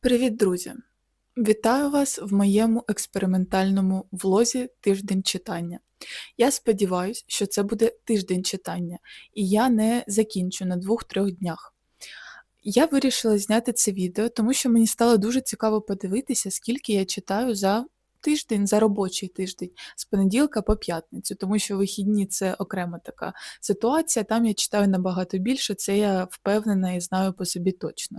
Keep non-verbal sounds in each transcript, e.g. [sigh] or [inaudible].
Привіт, друзі! Вітаю вас в моєму експериментальному влозі тиждень читання. Я сподіваюся, що це буде тиждень читання, і я не закінчу на двох-трьох днях. Я вирішила зняти це відео, тому що мені стало дуже цікаво подивитися, скільки я читаю за тиждень, за робочий тиждень, з понеділка по п'ятницю, тому що вихідні це окрема така ситуація. Там я читаю набагато більше, це я впевнена і знаю по собі точно.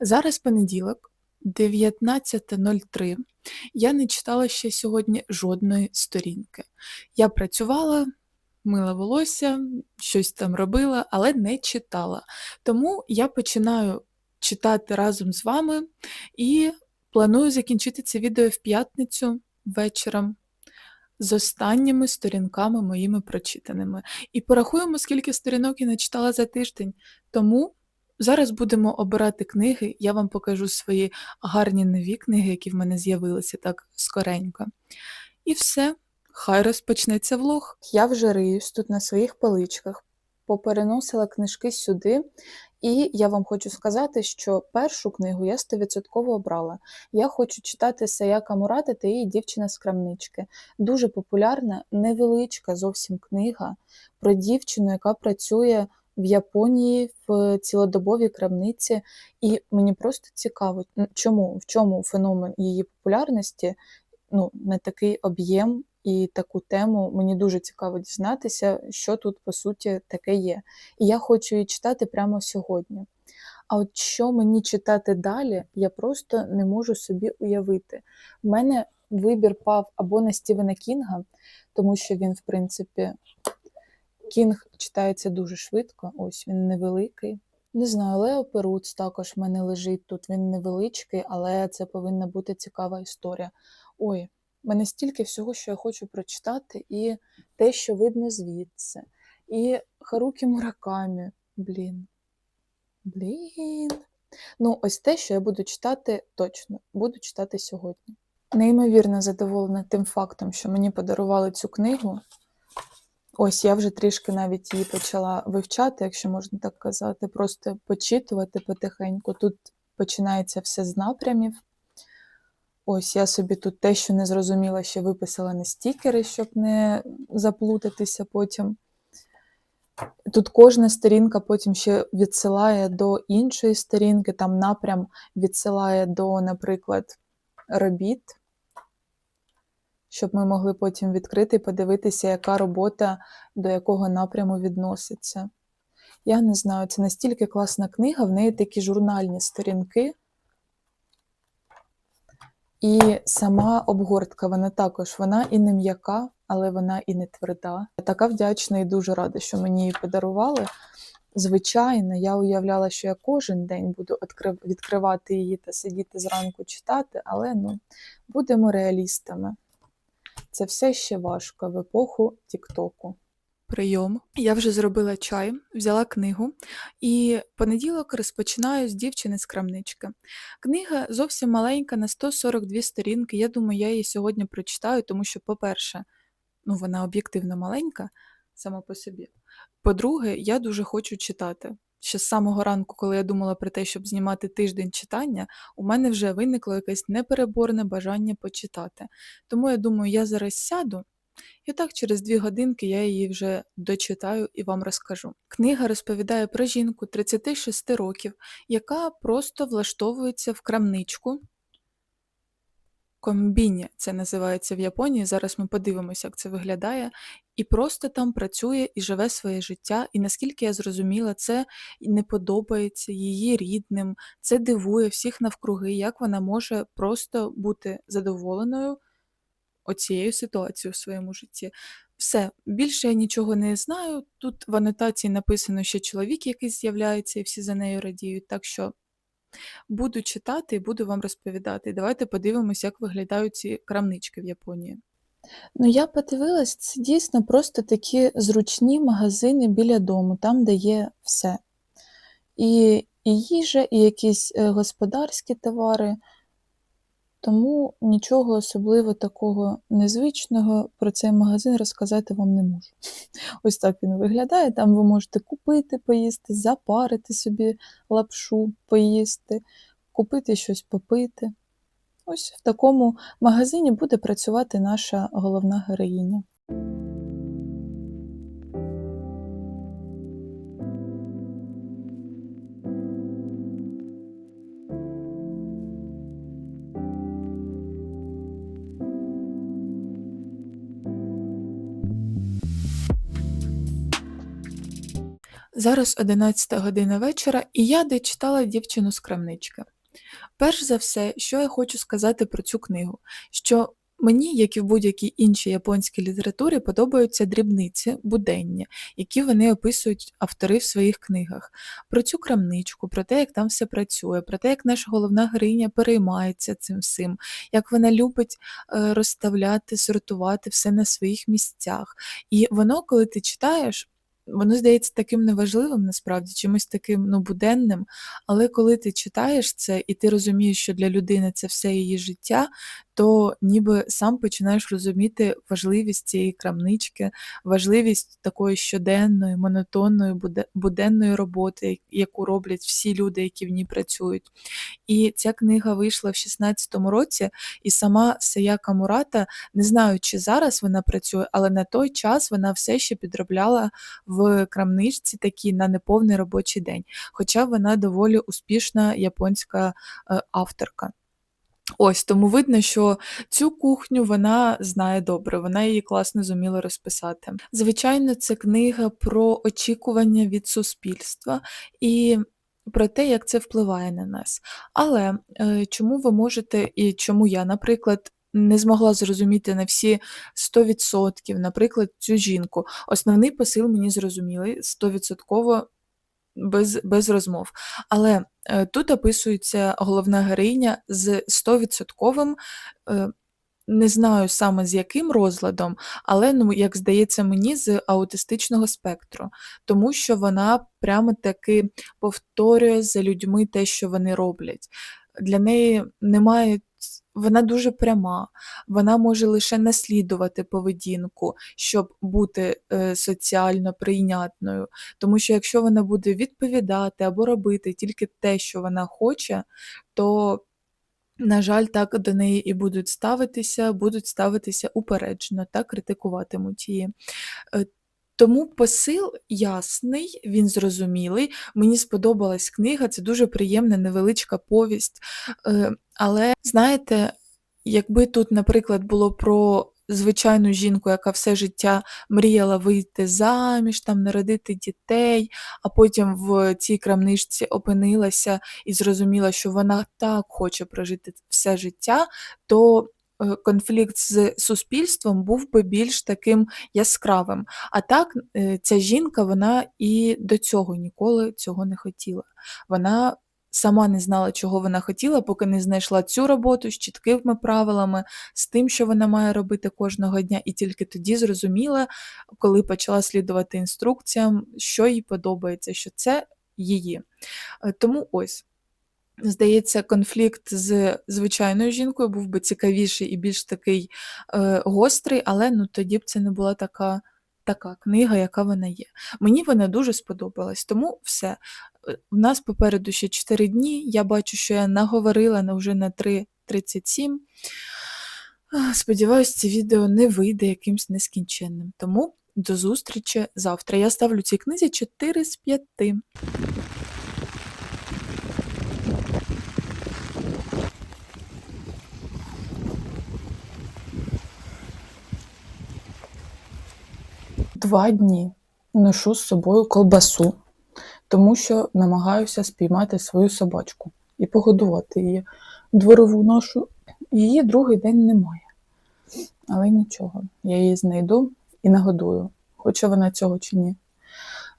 Зараз понеділок, 19.03. Я не читала ще сьогодні жодної сторінки. Я працювала, мила волосся, щось там робила, але не читала. Тому я починаю читати разом з вами і планую закінчити це відео в п'ятницю вечором з останніми сторінками моїми прочитаними. І порахуємо, скільки сторінок я начитала за тиждень. Тому зараз будемо обирати книги, я вам покажу свої гарні нові книги, які в мене з'явилися так скоренько. І все, хай розпочнеться влог. Я вже риюсь тут на своїх поличках, попереносила книжки сюди. І я вам хочу сказати, що першу книгу я 100% обрала. Я хочу читати Саяка Мурата та її дівчина з крамнички. Дуже популярна, невеличка зовсім книга про дівчину, яка працює в Японії в цілодобовій крамниці. І мені просто цікаво, чому в чому феномен її популярності ну, на такий об'єм і таку тему. Мені дуже цікаво дізнатися, що тут по суті таке є. І я хочу її читати прямо сьогодні. А от що мені читати далі, я просто не можу собі уявити. У мене вибір пав або на Стівена Кінга, тому що він, в принципі, Кінг читається дуже швидко, ось він невеликий. Не знаю, Лео Перуц також в мене лежить тут. Він невеличкий, але це повинна бути цікава історія. Ой, мене стільки всього, що я хочу прочитати, і те, що видно звідси. І Харукі Муракамі. Блін. Блін. Ну, ось те, що я буду читати точно, буду читати сьогодні. Неймовірно задоволена тим фактом, що мені подарували цю книгу. Ось я вже трішки навіть її почала вивчати, якщо можна так казати, просто почитувати потихеньку. Тут починається все з напрямів. Ось я собі тут те, що не зрозуміла, ще виписала на стікери, щоб не заплутатися потім. Тут кожна сторінка потім ще відсилає до іншої сторінки, там напрям відсилає до, наприклад, робіт, щоб ми могли потім відкрити і подивитися, яка робота до якого напряму відноситься. Я не знаю, це настільки класна книга, в неї такі журнальні сторінки. І сама обгортка, вона також вона і не м'яка, але вона і не тверда. Я така вдячна і дуже рада, що мені її подарували. Звичайно, я уявляла, що я кожен день буду відкривати її та сидіти зранку читати, але ну, будемо реалістами. Це все ще важко в епоху Тіктоку прийом. Я вже зробила чай, взяла книгу, і понеділок розпочинаю з дівчини з крамнички. Книга зовсім маленька, на 142 сторінки. Я думаю, я її сьогодні прочитаю, тому що, по-перше, ну, вона об'єктивно маленька сама по собі. По-друге, я дуже хочу читати. Ще з самого ранку, коли я думала про те, щоб знімати тиждень читання, у мене вже виникло якесь непереборне бажання почитати. Тому я думаю, я зараз сяду і так через дві годинки я її вже дочитаю і вам розкажу. Книга розповідає про жінку 36 років, яка просто влаштовується в крамничку. Комбіні це називається в Японії. Зараз ми подивимося, як це виглядає. І просто там працює і живе своє життя. І наскільки я зрозуміла, це не подобається її рідним, це дивує всіх навкруги, як вона може просто бути задоволеною оцією ситуацією в своєму житті. Все, більше я нічого не знаю. Тут в анотації написано, що чоловік якийсь з'являється, і всі за нею радіють. Так що буду читати і буду вам розповідати. Давайте подивимося, як виглядають ці крамнички в Японії. Ну, я подивилась, це дійсно просто такі зручні магазини біля дому, там, де є все. І, і їжа, і якісь е, господарські товари. Тому нічого особливо такого незвичного про цей магазин розказати вам не можу. [laughs] Ось так він виглядає. Там ви можете купити, поїсти, запарити собі лапшу, поїсти, купити щось попити. Ось в такому магазині буде працювати наша головна героїня. Зараз 11 година вечора, і я дочитала дівчину з крамнички. Перш за все, що я хочу сказати про цю книгу, що мені, як і в будь-якій іншій японській літературі, подобаються дрібниці, буденні, які вони описують автори в своїх книгах. Про цю крамничку, про те, як там все працює, про те, як наша головна героїня переймається цим всім, як вона любить е, розставляти, сортувати все на своїх місцях. І воно, коли ти читаєш, Воно здається таким неважливим насправді, чимось таким ну, буденним, але коли ти читаєш це і ти розумієш, що для людини це все її життя, то ніби сам починаєш розуміти важливість цієї крамнички, важливість такої щоденної, монотонної, буденної роботи, яку роблять всі люди, які в ній працюють. І ця книга вийшла в 16-му році, і сама Саяка Мурата, не знаю, чи зараз вона працює, але на той час вона все ще підробляла в крамничці такі на неповний робочий день. Хоча вона доволі успішна японська е, авторка. Ось тому видно, що цю кухню вона знає добре, вона її класно зуміла розписати. Звичайно, це книга про очікування від суспільства і про те, як це впливає на нас. Але е, чому ви можете, і чому я, наприклад, не змогла зрозуміти на всі 100%, наприклад, цю жінку. Основний посил мені зрозумілий 100% без без розмов. Але тут описується головна героїня з 100% е, не знаю саме з яким розладом, але, ну, як здається мені, з аутистичного спектру, тому що вона прямо таки повторює за людьми те, що вони роблять. Для неї немає вона дуже пряма, вона може лише наслідувати поведінку, щоб бути е, соціально прийнятною. Тому що якщо вона буде відповідати або робити тільки те, що вона хоче, то на жаль, так до неї і будуть ставитися, будуть ставитися упереджено, так критикуватимуть її. Е, тому посил ясний, він зрозумілий. Мені сподобалась книга, це дуже приємна, невеличка повість. Але знаєте, якби тут, наприклад, було про звичайну жінку, яка все життя мріяла вийти заміж, там народити дітей, а потім в цій крамничці опинилася і зрозуміла, що вона так хоче прожити все життя, то Е, конфлікт з суспільством був би більш таким яскравим. А так, е, ця жінка вона і до цього ніколи цього не хотіла. Вона сама не знала, чого вона хотіла, поки не знайшла цю роботу з чіткими правилами, з тим, що вона має робити кожного дня, і тільки тоді зрозуміла, коли почала слідувати інструкціям, що їй подобається, що це її. Е, тому ось. Здається, конфлікт з звичайною жінкою був би цікавіший і більш такий е, гострий, але ну тоді б це не була така така книга, яка вона є. Мені вона дуже сподобалась, тому все. У нас попереду ще 4 дні. Я бачу, що я наговорила на вже на 3.37. Сподіваюсь, це відео не вийде якимсь нескінченним. Тому до зустрічі завтра. Я ставлю цій книзі 4 з 5. Два дні ношу з собою колбасу, тому що намагаюся спіймати свою собачку і погодувати її. Дворову ношу, її другий день немає. Але нічого, я її знайду і нагодую, хоче вона цього чи ні.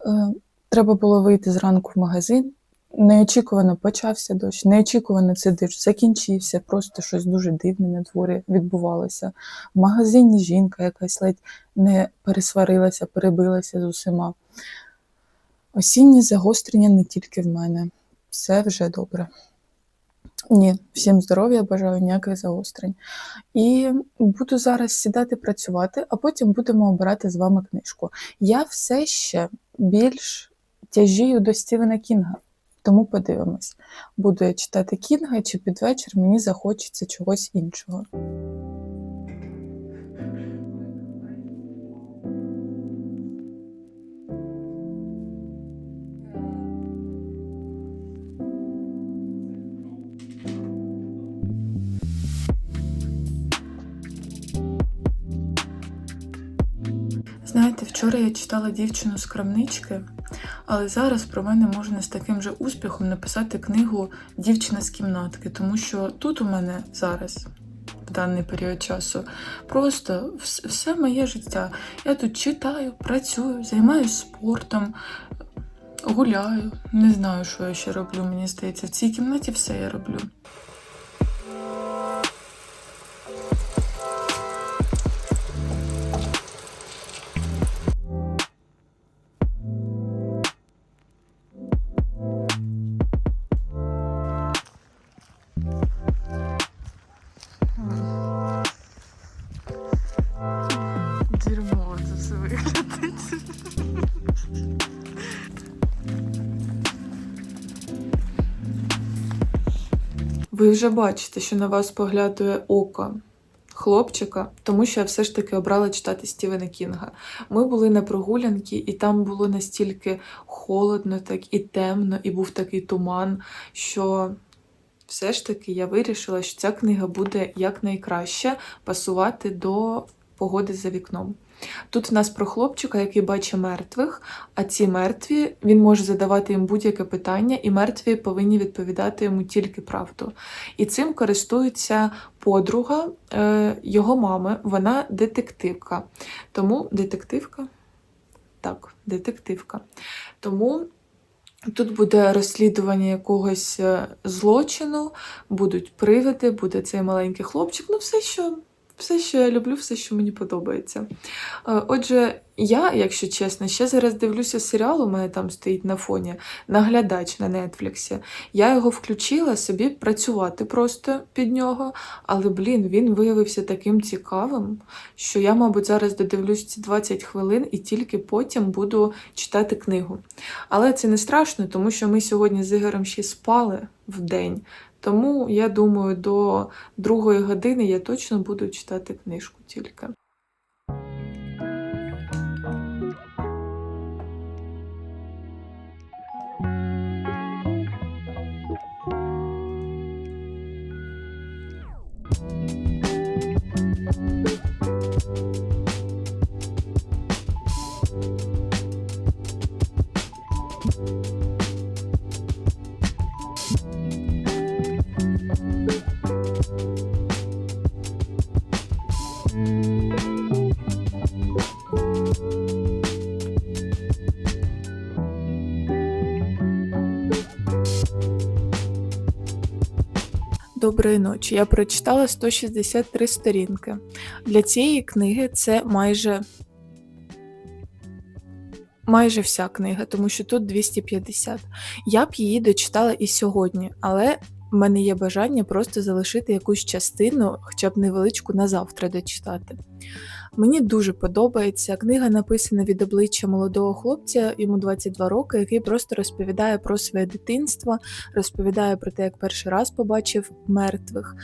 Е, треба було вийти зранку в магазин, Неочікувано почався дощ, неочікувано цей дощ закінчився, просто щось дуже дивне на дворі відбувалося. В магазині жінка якась ледь не пересварилася, перебилася з усіма. Осіннє загострення не тільки в мене. Все вже добре. Ні, всім здоров'я, бажаю ніяких загострень. І буду зараз сідати працювати, а потім будемо обирати з вами книжку. Я все ще більш тяжію до Стівена Кінга. Тому подивимось, буду я читати Кінга чи під вечір мені захочеться чогось іншого. Вчора я читала дівчину з крамнички, але зараз про мене можна з таким же успіхом написати книгу Дівчина з кімнатки, тому що тут у мене зараз, в даний період часу, просто все моє життя. Я тут читаю, працюю, займаюся спортом, гуляю. Не знаю, що я ще роблю, мені здається. В цій кімнаті все я роблю. Ви вже бачите, що на вас поглядує око хлопчика, тому що я все ж таки обрала читати Стівена Кінга. Ми були на прогулянці, і там було настільки холодно, так і темно, і був такий туман, що все ж таки я вирішила, що ця книга буде якнайкраще пасувати до погоди за вікном. Тут в нас про хлопчика, який бачить мертвих, а ці мертві він може задавати їм будь-яке питання, і мертві повинні відповідати йому тільки правду. І цим користується подруга е, його мами, вона детективка. Тому детективка? Так, детективка. Тому тут буде розслідування якогось е, злочину, будуть привиди, буде цей маленький хлопчик, ну все, що. Все, що я люблю, все, що мені подобається. Е, Отже, я, якщо чесно, ще зараз дивлюся серіал, у мене там стоїть на фоні наглядач на Нетфліксі. Я його включила собі працювати просто під нього, але, блін, він виявився таким цікавим, що я, мабуть, зараз додивлюсь ці 20 хвилин і тільки потім буду читати книгу. Але це не страшно, тому що ми сьогодні з Ігорем ще спали в день. Тому я думаю, до другої години я точно буду читати книжку тільки. Доброї ночі. Я прочитала 163 сторінки. Для цієї книги це майже майже вся книга, тому що тут 250. Я б її дочитала і сьогодні, але в мене є бажання просто залишити якусь частину, хоча б невеличку на завтра дочитати. Мені дуже подобається. Книга написана від обличчя молодого хлопця, йому 22 роки, який просто розповідає про своє дитинство, розповідає про те, як перший раз побачив мертвих.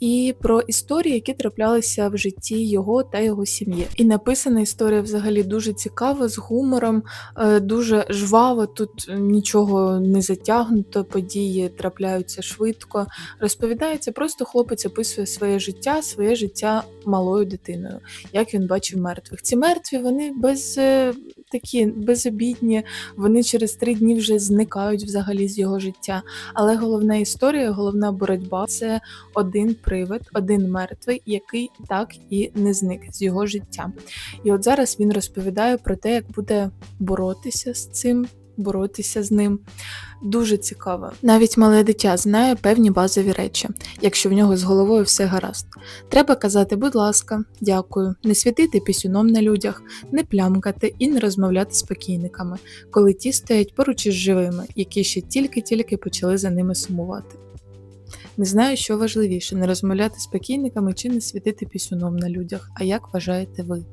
І про історії, які траплялися в житті його та його сім'ї. І написана історія взагалі дуже цікава, з гумором, е, дуже жваво. Тут нічого не затягнуто, події трапляються швидко. Розповідається, просто хлопець описує своє життя, своє життя малою дитиною, як він бачив мертвих. Ці мертві вони без е, такі безобідні, вони через три дні вже зникають взагалі з його життя. Але головна історія, головна боротьба це один привид, один мертвий, який так і не зник з його життя. І от зараз він розповідає про те, як буде боротися з цим. Боротися з ним дуже цікаво. Навіть мале дитя знає певні базові речі, якщо в нього з головою все гаразд. Треба казати, будь ласка, дякую, не світити пісюном на людях, не плямкати і не розмовляти з покійниками, коли ті стоять поруч із живими, які ще тільки-тільки почали за ними сумувати. Не знаю, що важливіше не розмовляти з покійниками чи не світити пісюном на людях. А як вважаєте ви?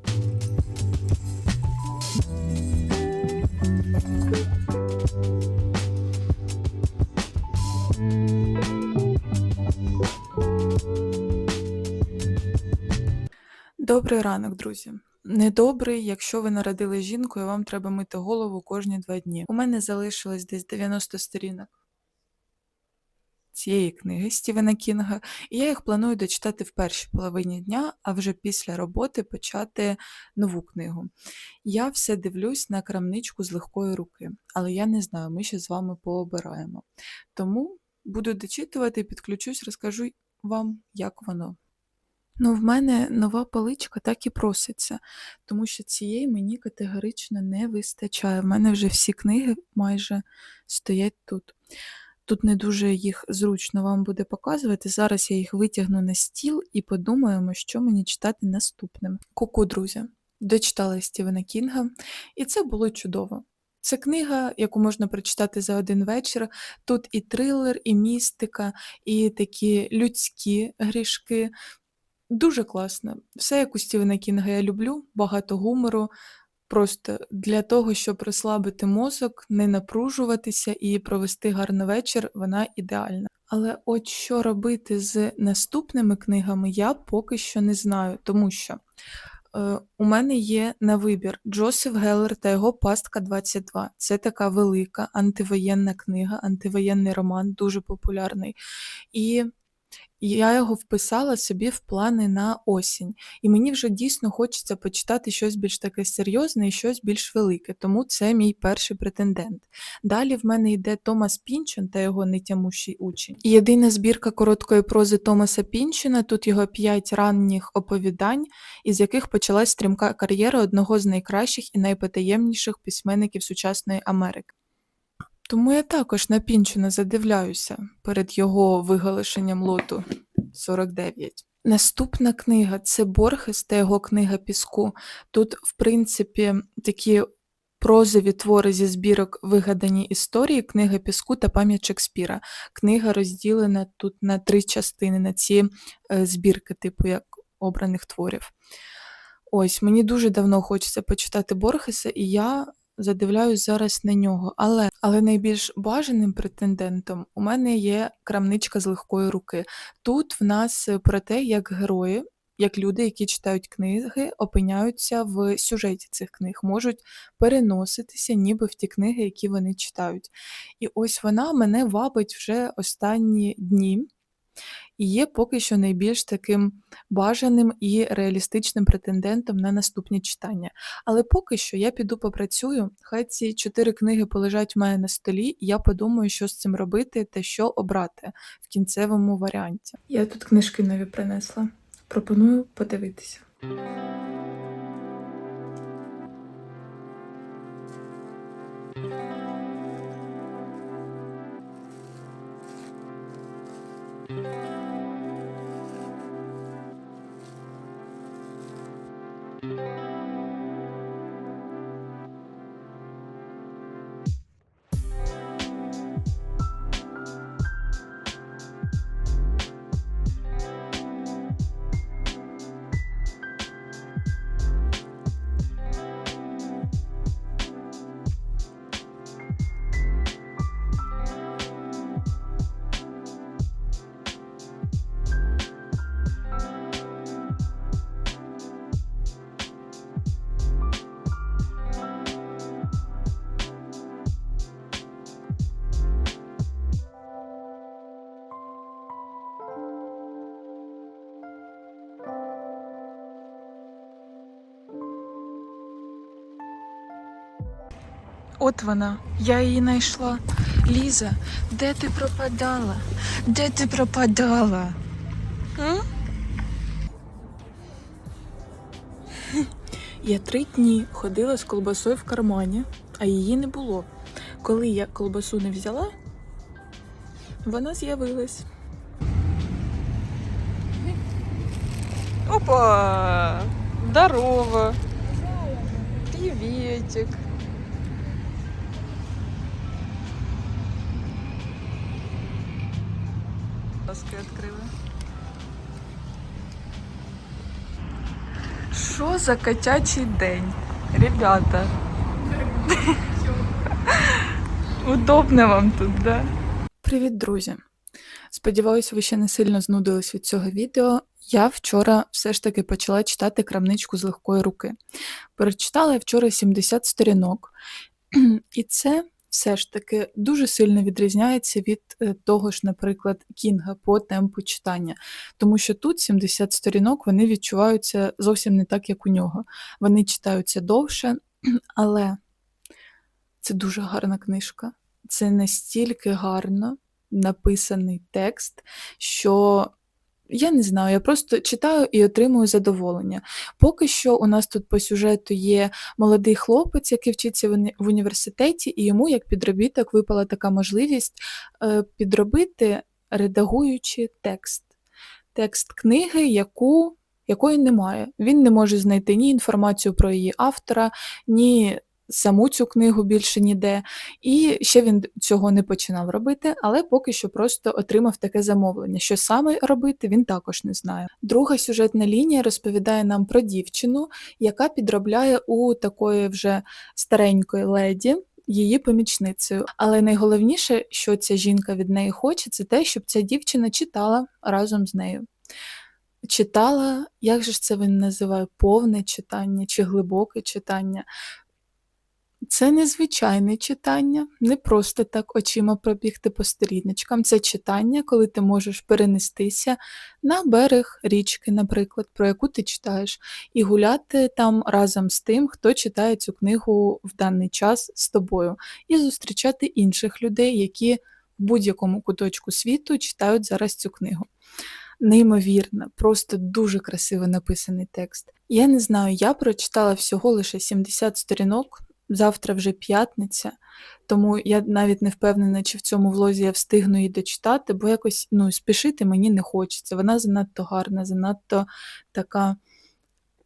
Добрий ранок, друзі. Недобрий, якщо ви народили жінку і вам треба мити голову кожні два дні. У мене залишилось десь 90 сторінок цієї книги Стівена Кінга, і я їх планую дочитати в першій половині дня, а вже після роботи почати нову книгу. Я все дивлюсь на крамничку з легкої руки, але я не знаю, ми ще з вами пообираємо. Тому буду дочитувати, підключусь, розкажу вам, як воно. Ну, в мене нова поличка так і проситься, тому що цієї мені категорично не вистачає. В мене вже всі книги майже стоять тут. Тут не дуже їх зручно вам буде показувати. Зараз я їх витягну на стіл і подумаємо, що мені читати наступним. Ку-ку, друзі, дочитала Стівена Кінга, і це було чудово. Це книга, яку можна прочитати за один вечір. Тут і трилер, і містика, і такі людські грішки. Дуже класно. Все як у Стівена Кінга я люблю, багато гумору. Просто для того, щоб розслабити мозок, не напружуватися і провести гарний вечір, вона ідеальна. Але от що робити з наступними книгами, я поки що не знаю, тому що е, у мене є на вибір Джосеф Геллер та його Пастка 22. Це така велика антивоєнна книга, антивоєнний роман, дуже популярний. І я його вписала собі в плани на осінь. І мені вже дійсно хочеться почитати щось більш таке серйозне і щось більш велике, тому це мій перший претендент. Далі в мене йде Томас Пінчон та його нетямущий учень. І єдина збірка короткої прози Томаса Пінчона, тут його п'ять ранніх оповідань, із яких почалась стрімка кар'єра одного з найкращих і найпотаємніших письменників сучасної Америки. Тому я також на Пінчона задивляюся перед його виголошенням лоту 49. Наступна книга це Борхес та його книга Піску. Тут, в принципі, такі прозові твори зі збірок вигадані історії, книга Піску та пам'ять Шекспіра. Книга розділена тут на три частини, на ці е, збірки, типу як обраних творів. Ось, мені дуже давно хочеться почитати Борхеса, і я задивляюсь зараз на нього. Але але найбільш бажаним претендентом у мене є крамничка з легкої руки. Тут в нас про те, як герої, як люди, які читають книги, опиняються в сюжеті цих книг, можуть переноситися ніби в ті книги, які вони читають. І ось вона мене вабить вже останні дні і є поки що найбільш таким бажаним і реалістичним претендентом на наступні читання. Але поки що я піду попрацюю, хай ці чотири книги полежать в мене на столі, і я подумаю, що з цим робити та що обрати в кінцевому варіанті. Я тут книжки нові принесла. Пропоную подивитися. От вона, я її знайшла. Ліза, де ти пропадала? Де ти пропадала? М? [laughs] Я три дні ходила з колбасою в кармані, а її не було. Коли я колбасу не взяла, вона з'явилась. Опа! Здорово! Приветик! Ласки відкрили. Що за котячий день? Ребята. [laughs] Удобно вам тут, да? Привіт, друзі! Сподіваюся, ви ще не сильно знудились від цього відео. Я вчора все ж таки почала читати крамничку з легкої руки. Прочитала я вчора 70 сторінок, [clears throat] і це все ж таки дуже сильно відрізняється від е, того ж, наприклад, Кінга по темпу читання. Тому що тут 70 сторінок вони відчуваються зовсім не так, як у нього. Вони читаються довше, [clears throat] але це дуже гарна книжка. Це настільки гарно написаний текст, що я не знаю, я просто читаю і отримую задоволення. Поки що у нас тут по сюжету є молодий хлопець, який вчиться в університеті, і йому, як підробіток, випала така можливість е, підробити, редагуючи текст. Текст книги, яку, якої немає. Він не може знайти ні інформацію про її автора, ні саму цю книгу більше ніде. І ще він цього не починав робити, але поки що просто отримав таке замовлення. Що саме робити, він також не знає. Друга сюжетна лінія розповідає нам про дівчину, яка підробляє у такої вже старенької леді. Її помічницею, але найголовніше, що ця жінка від неї хоче, це те, щоб ця дівчина читала разом з нею. Читала, як же ж це він називає, повне читання чи глибоке читання. Це незвичайне читання, не просто так очима пробігти по сторіночкам. Це читання, коли ти можеш перенестися на берег річки, наприклад, про яку ти читаєш, і гуляти там разом з тим, хто читає цю книгу в даний час з тобою, і зустрічати інших людей, які в будь-якому куточку світу читають зараз цю книгу. Неймовірно, просто дуже красиво написаний текст. Я не знаю, я прочитала всього лише 70 сторінок. Завтра вже п'ятниця, тому я навіть не впевнена, чи в цьому влозі я встигну її дочитати, бо якось ну, спішити мені не хочеться. Вона занадто гарна, занадто така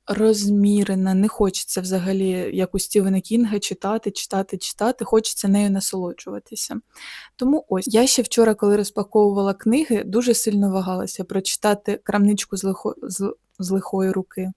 розмірена. Не хочеться взагалі як у Стівена Кінга читати, читати, читати, хочеться нею насолоджуватися. Тому ось я ще вчора, коли розпаковувала книги, дуже сильно вагалася прочитати крамничку з, лихо... з... з лихої руки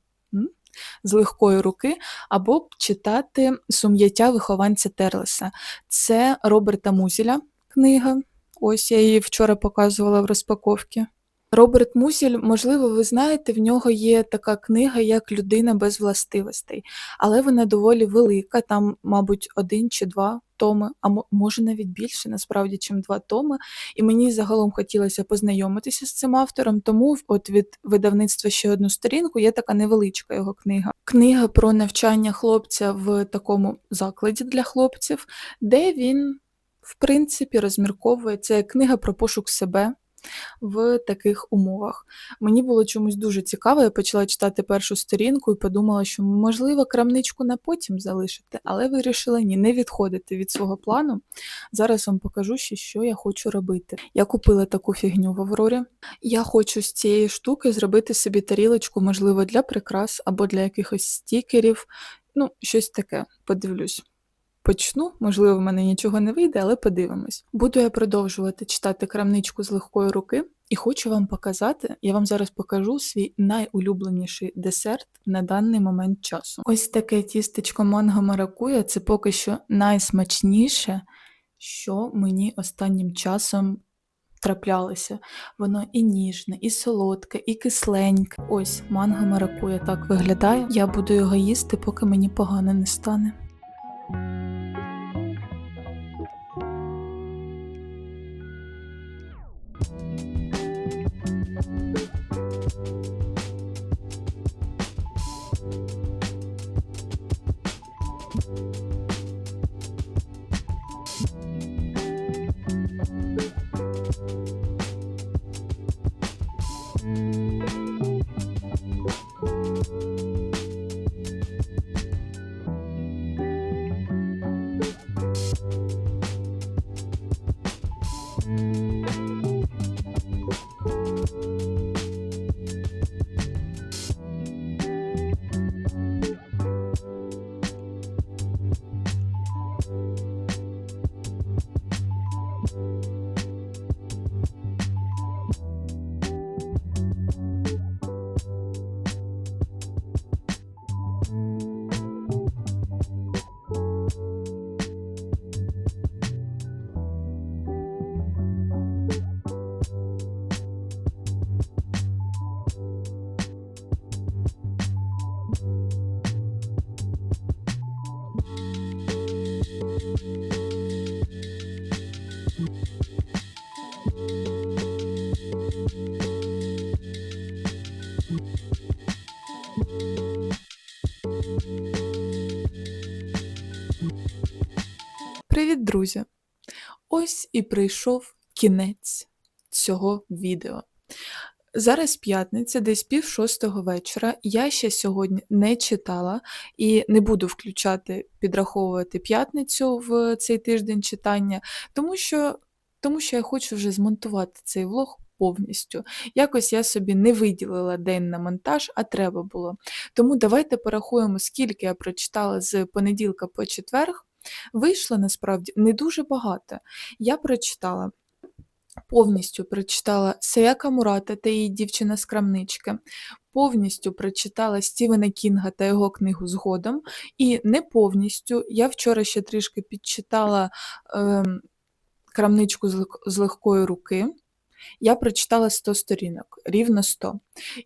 з легкої руки, або читати сум'яття вихованця Терлеса. Це Роберта Музеля книга. Ось я її вчора показувала в розпаковці. Роберт Музіль, можливо, ви знаєте, в нього є така книга, як Людина без властивостей, але вона доволі велика, там, мабуть, один чи два томи, а може навіть більше, насправді, чим два томи. І мені загалом хотілося познайомитися з цим автором, тому от від видавництва ще одну сторінку є така невеличка його книга. Книга про навчання хлопця в такому закладі для хлопців, де він, в принципі, розмірковує це книга про пошук себе в таких умовах. Мені було чомусь дуже цікаво, я почала читати першу сторінку і подумала, що, можливо, крамничку на потім залишити, але вирішила ні, не відходити від свого плану. Зараз вам покажу ще, що я хочу робити. Я купила таку фігню в Аврорі. Я хочу з цієї штуки зробити собі тарілочку, можливо, для прикрас або для якихось стікерів. Ну, щось таке, подивлюсь. Почну, можливо, в мене нічого не вийде, але подивимось. Буду я продовжувати читати крамничку з легкої руки, і хочу вам показати, я вам зараз покажу свій найулюбленіший десерт на даний момент часу. Ось таке тістечко манго маракуя це поки що найсмачніше, що мені останнім часом траплялося. Воно і ніжне, і солодке, і кисленьке. Ось манго маракуя так виглядає. Я буду його їсти, поки мені погано не стане. thank mm -hmm. you Друзі, ось і прийшов кінець цього відео. Зараз п'ятниця, десь пів шостого вечора. Я ще сьогодні не читала і не буду включати, підраховувати п'ятницю в цей тиждень читання, тому що, тому що я хочу вже змонтувати цей влог повністю. Якось я собі не виділила день на монтаж, а треба було. Тому давайте порахуємо, скільки я прочитала з понеділка по четверг. Вийшло насправді не дуже багато. Я прочитала. Повністю прочитала Саяка Мурата та її дівчина з крамнички, повністю прочитала Стівена Кінга та його книгу згодом, і не повністю я вчора ще трішки підчитала е, крамничку з, з легкої руки. Я прочитала 100 сторінок, рівно 100.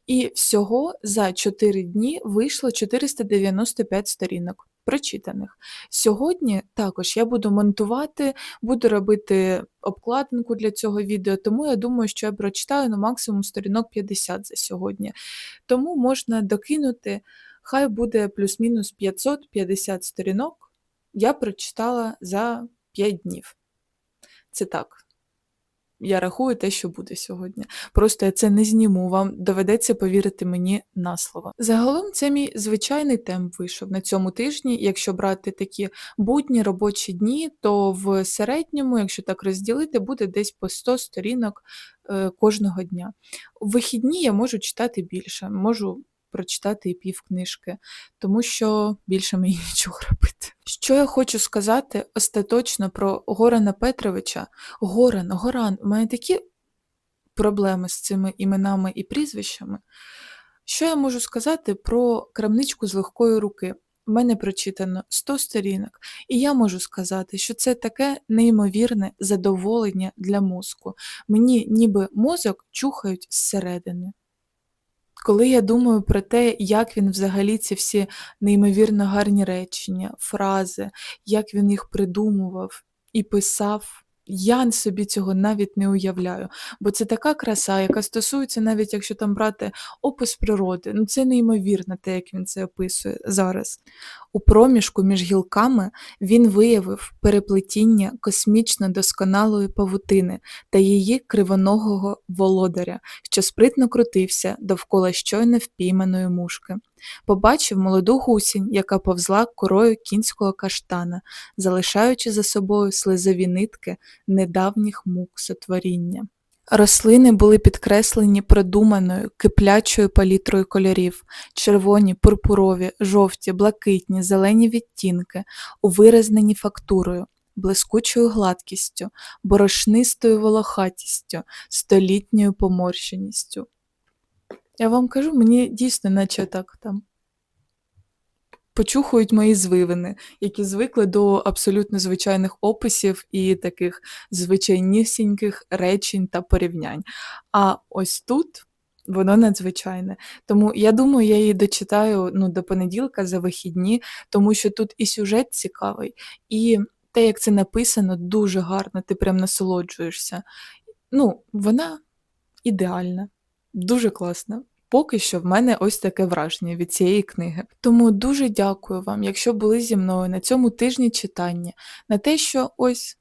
І всього за 4 дні вийшло 495 сторінок прочитаних. Сьогодні також я буду монтувати, буду робити обкладинку для цього відео, тому я думаю, що я прочитаю ну, максимум сторінок 50 за сьогодні. Тому можна докинути, хай буде плюс-мінус 550 сторінок. Я прочитала за 5 днів. Це так. Я рахую те, що буде сьогодні. Просто я це не зніму, вам доведеться повірити мені на слово. Загалом це мій звичайний темп вийшов на цьому тижні. Якщо брати такі будні робочі дні, то в середньому, якщо так розділити, буде десь по 100 сторінок е, кожного дня. У вихідні я можу читати більше, можу прочитати і пів книжки, тому що більше мені [laughs] нічого робити. Що я хочу сказати остаточно про Горана Петровича. Горан, Горан, у мене такі проблеми з цими іменами і прізвищами. Що я можу сказати про крамничку з легкої руки? У мене прочитано 100 сторінок, і я можу сказати, що це таке неймовірне задоволення для мозку. Мені ніби мозок чухають зсередини. Коли я думаю про те, як він взагалі ці всі неймовірно гарні речення, фрази, як він їх придумував і писав, я собі цього навіть не уявляю. Бо це така краса, яка стосується, навіть якщо там брати опис природи, ну це неймовірно те, як він це описує зараз. У проміжку між гілками він виявив переплетіння космічно досконалої павутини та її кривоногого володаря, що спритно крутився довкола щойно впійманої мушки. Побачив молоду гусінь, яка повзла корою кінського каштана, залишаючи за собою слизові нитки недавніх мук сотворіння. Рослини були підкреслені продуманою, киплячою палітрою кольорів червоні, пурпурові, жовті, блакитні, зелені відтінки, увиразнені фактурою, блискучою гладкістю, борошнистою волохатістю, столітньою поморщеністю. Я вам кажу, мені дійсно, наче так там почухують мої звивини, які звикли до абсолютно звичайних описів і таких звичайнісіньких речень та порівнянь. А ось тут воно надзвичайне. Тому я думаю, я її дочитаю ну, до понеділка за вихідні, тому що тут і сюжет цікавий, і те, як це написано, дуже гарно, ти прям насолоджуєшся. Ну, вона ідеальна, дуже класна. Поки що в мене ось таке враження від цієї книги. Тому дуже дякую вам, якщо були зі мною на цьому тижні читання, на те, що ось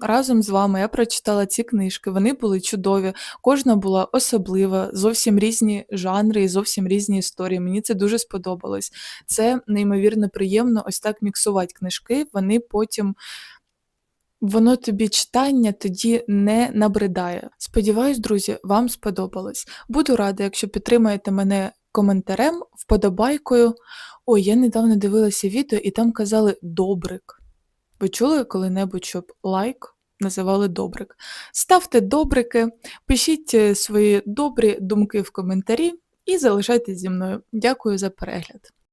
разом з вами я прочитала ці книжки, вони були чудові, кожна була особлива, зовсім різні жанри і зовсім різні історії. Мені це дуже сподобалось. Це неймовірно приємно ось так міксувати книжки, вони потім. Воно тобі читання тоді не набридає. Сподіваюсь, друзі, вам сподобалось. Буду рада, якщо підтримаєте мене коментарем, вподобайкою. Ой, я недавно дивилася відео і там казали добрик. Ви чули коли-небудь, щоб лайк називали добрик? Ставте добрики, пишіть е, свої добрі думки в коментарі і залишайтесь зі мною. Дякую за перегляд.